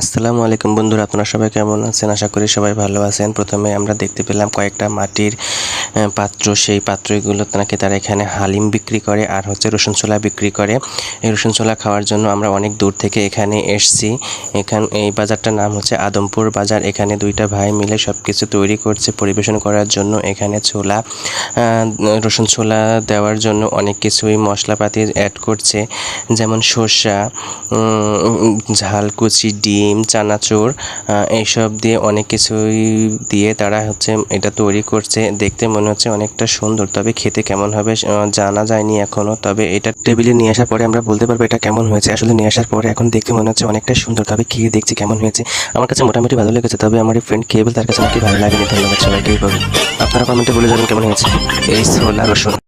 আসসালামু আলাইকুম বন্ধুরা, আপনারা সবাই কেমন আছেন? আশা করি সবাই ভালো আছেন। প্রথমে আমরা দেখতে পেলাম কয়েকটা মাটির পাত্র, সেই পাত্রগুলো নাকি তারা এখানে হালিম বিক্রি করে আর হচ্ছে রসুন ছোলা বিক্রি করে। এই রসুন ছোলা খাওয়ার জন্য আমরা অনেক দূর থেকে এখানে এসছি। এখান, এই বাজারটার নাম হচ্ছে আদমপুর বাজার। এখানে দুইটা ভাই মিলে সব কিছু তৈরি করছে পরিবেশন করার জন্য। এখানে ছোলা রসুন ছোলা দেওয়ার জন্য অনেক কিছুই মশলাপাতি অ্যাড করছে। যেমন শসা ঝালকুচি ডিম, চানাচুর এইসব দিয়ে অনেক কিছুই দিয়ে তারা হচ্ছে এটা তৈরি করছে। দেখতে মনে হচ্ছে অনেকটা সুন্দর। তবে খেতে কেমন হবে জানা যায়নি এখনও। তবে এটা টেবিলে নিয়ে আসার পরে আমরা বলতে পারব এটা কেমন হয়েছে। আসলে নিয়ে আসার পরে এখন দেখতে মনে হচ্ছে অনেকটা সুন্দর। তবে খেয়ে দেখছি কেমন হয়েছে। আমার কাছে মোটামুটি ভালো লেগেছে, তবে আমার ফ্রেন্ড খেয়ে বলে তার কাছে নাকি ভালো লাগেনি। ধন্যবাদ সবাইকে আপনারা কমেন্টে বলে যাবেন কেমন হয়েছে। এই ছোলা রসুন।